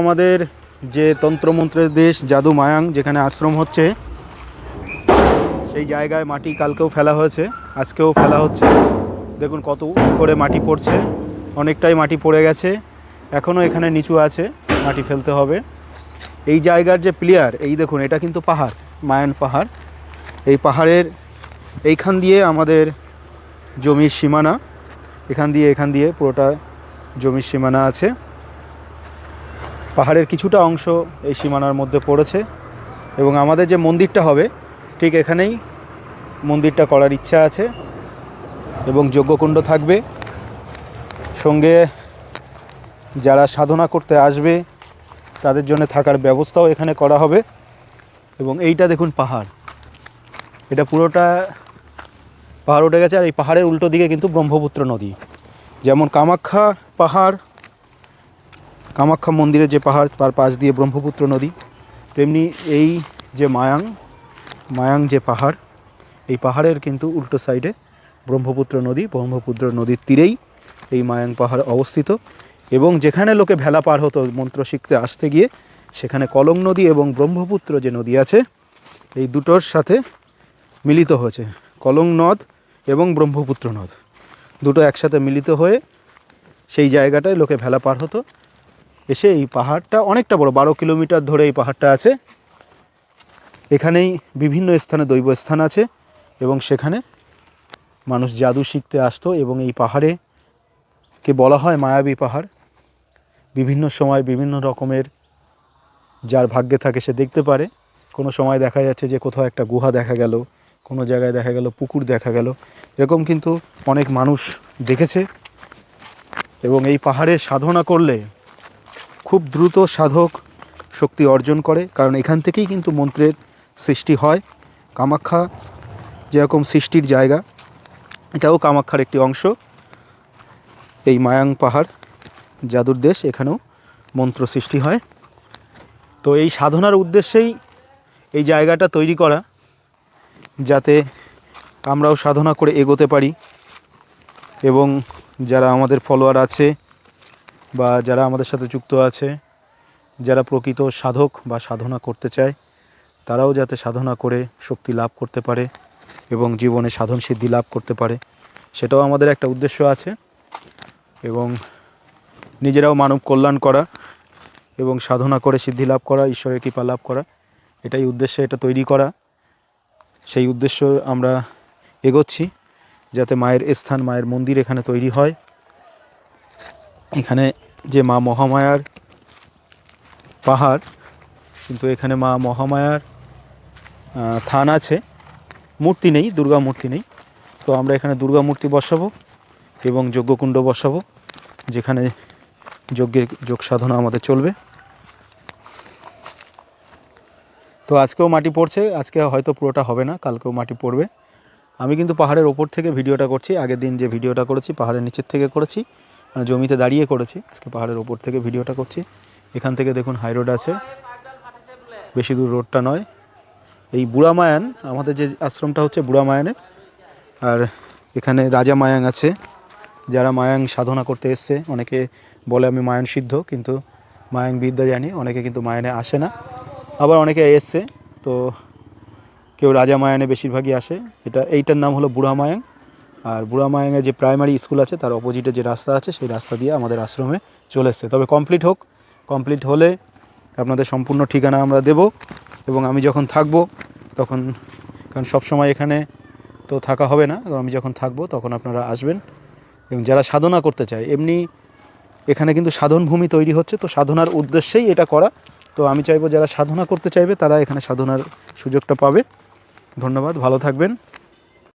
আমাদের যে তন্ত্রমন্ত্রের দেশ জাদু মায়াং, যেখানে আশ্রম হচ্ছে, সেই জায়গায় মাটি কালকেও ফেলা হয়েছে, আজকেও ফেলা হচ্ছে। দেখুন কত করে মাটি পড়ছে, অনেকটাই মাটি পড়ে গেছে এখনও এখানে নিচু আছে, মাটি ফেলতে হবে। এই জায়গার যে প্লেয়ার, এই দেখুন, এটা কিন্তু পাহাড় মায়ান পাহাড়। এই পাহাড়ের এইখান দিয়ে আমাদের জমির সীমানা, এখান দিয়ে এখান দিয়ে পুরোটা জমির সীমানা আছে। পাহাড়ের কিছুটা অংশ এই সীমানার মধ্যে পড়েছে এবং আমাদের যে মন্দিরটা হবে, ঠিক এখানেই মন্দিরটা করার ইচ্ছা আছে এবং যজ্ঞকুণ্ড থাকবে। সঙ্গে যারা সাধনা করতে আসবে, তাদের জন্য থাকার ব্যবস্থাও এখানে করা হবে এবং এইটা দেখুন পাহাড়। এটা পুরোটা পাহাড় উঠে গেছে আর এই পাহাড়ের উল্টো দিকে কিন্তু ব্রহ্মপুত্র নদী। যেমন কামাখ্যা পাহাড় কামাখ্যা মন্দিরের যে পাহাড়, তার পাশ দিয়ে ব্রহ্মপুত্র নদী, তেমনি এই যে মায়াং মায়াং যে পাহাড়, এই পাহাড়ের কিন্তু উল্টো সাইডে ব্রহ্মপুত্র নদী, ব্রহ্মপুত্র নদীর তীরেই এই মায়াং পাহাড় অবস্থিত। এবং যেখানে লোকে ভেলা পার হতো মন্ত্র শিখতে আসতে গিয়ে, সেখানে কলং নদী এবং ব্রহ্মপুত্র যে নদী আছে, এই দুটোর সাথে মিলিত হয়েছে। কলং নদ এবং ব্রহ্মপুত্র নদ, দুটো একসাথে মিলিত হয়ে সেই জায়গাটায় লোকে ভেলা পার হতো। এসে এই পাহাড়টা অনেকটা বড়, বারো কিলোমিটার ধরে এই পাহাড়টা আছে। এখানেই বিভিন্ন স্থানে দৈব স্থান আছে এবং সেখানে মানুষ জাদু শিখতে আসতো এবং এই পাহাড়ে কে বলা হয় মায়াবী পাহাড়। বিভিন্ন সময় বিভিন্ন রকমের যার ভাগ্যে থাকে সে দেখতে পারে। কোনো সময় দেখা যাচ্ছে যে কোথাও একটা গুহা দেখা গেল, কোনো জায়গায় দেখা গেল, পুকুর দেখা গেল। এরকম কিন্তু অনেক মানুষ দেখেছে এবং এই পাহাড়ে সাধনা করলে খুব দ্রুত সাধক শক্তি অর্জন করে, কারণ এখান থেকেই কিন্তু মন্ত্রের সৃষ্টি হয়। কামাখ্যা যেরকম সৃষ্টির জায়গা, এটাও কামাখ্যার একটি অংশ। এই মায়াং পাহাড়, জাদুর দেশ, এখানেও মন্ত্র সৃষ্টি হয়। তো এই সাধনার উদ্দেশ্যেই এই জায়গাটা তৈরি করা, যাতে আমরাও সাধনা করে এগোতে পারি। এবং যারা আমাদের ফলোয়ার আছে বা যারা আমাদের সাথে যুক্ত আছে, যারা প্রকৃত সাধক বা সাধনা করতে চায়, তারাও যাতে সাধনা করে শক্তি লাভ করতে পারে এবং জীবনে সাধন সিদ্ধি লাভ করতে পারে, সেটাও আমাদের একটা উদ্দেশ্য আছে এবং নিজেরাও মানব কল্যাণ করা এবং সাধনা করে সিদ্ধি লাভ করা, ঈশ্বরের কৃপা লাভ করা, এটাই উদ্দেশ্যে এটা তৈরি করা। সেই উদ্দেশ্য আমরা এগোচ্ছি যাতে মায়ের স্থান, মায়ের মন্দির এখানে তৈরি হয়। এখানে যে মা মহামায়ার পাহাড়, কিন্তু এখানে মা মহামায়ার থান আছে। মূর্তি নেই, দুর্গা মূর্তি নেই। তো আমরা এখানে দুর্গা মূর্তি বসাবো এবং যজ্ঞকুণ্ড বসাবো, যেখানে যজ্ঞের যোগ সাধনা আমাদের চলবে। তো আজকেও মাটি পড়ছে, আজকে হয়তো পুরোটা হবে না, কালকেও মাটি পড়বে। আমি কিন্তু পাহাড়ের ওপর থেকে ভিডিওটা করছি, আগের দিন যে ভিডিওটা করেছি, পাহাড়ের নিচের থেকে করেছি। জমিতে দাঁড়িয়ে করেছি। আজকে পাহাড়ের ওপর থেকে ভিডিওটা করছি। এখান থেকে দেখুন হাই রোড আছে। বেশি দূর রোডটা নয়। এই বুড়া মায়ান, আমাদের যে আশ্রমটা হচ্ছে বুড়া মায়ানে আর এখানে রাজা মায়াং আছে। যারা মায়াং সাধনা করতে এসছে, অনেকে বলে আমি মায়ান সিদ্ধ, কিন্তু মায়াং বিদ্যা জানি, অনেকে কিন্তু মায়ানে আসে না। আবার অনেকে এসছে, তো কেউ রাজা মায়ানে বেশিরভাগই আসে। এটা, এইটার নাম হলো বুড়া মায়াং। আর বুড়া মায়াঙে যে প্রাইমারি স্কুল আছে, তার অপোজিটে যে রাস্তা আছে, সেই রাস্তা দিয়ে আমাদের আশ্রমে চলে এসছে। তবে কমপ্লিট হোক। কমপ্লিট হলে আপনাদের সম্পূর্ণ ঠিকানা আমরা দেব এবং আমি যখন থাকব তখন, কারণ সবসময় এখানে তো থাকা হবে না আমি যখন থাকব তখন আপনারা আসবেন। এবং যারা সাধনা করতে চায়, এমনি এখানে কিন্তু সাধন ভূমি তৈরি হচ্ছে, তো সাধনার উদ্দেশ্যেই এটা করা। তো আমি চাইব যারা সাধনা করতে চাইবে, তারা এখানে সাধনার সুযোগটা পাবে। ধন্যবাদ, ভালো থাকবেন।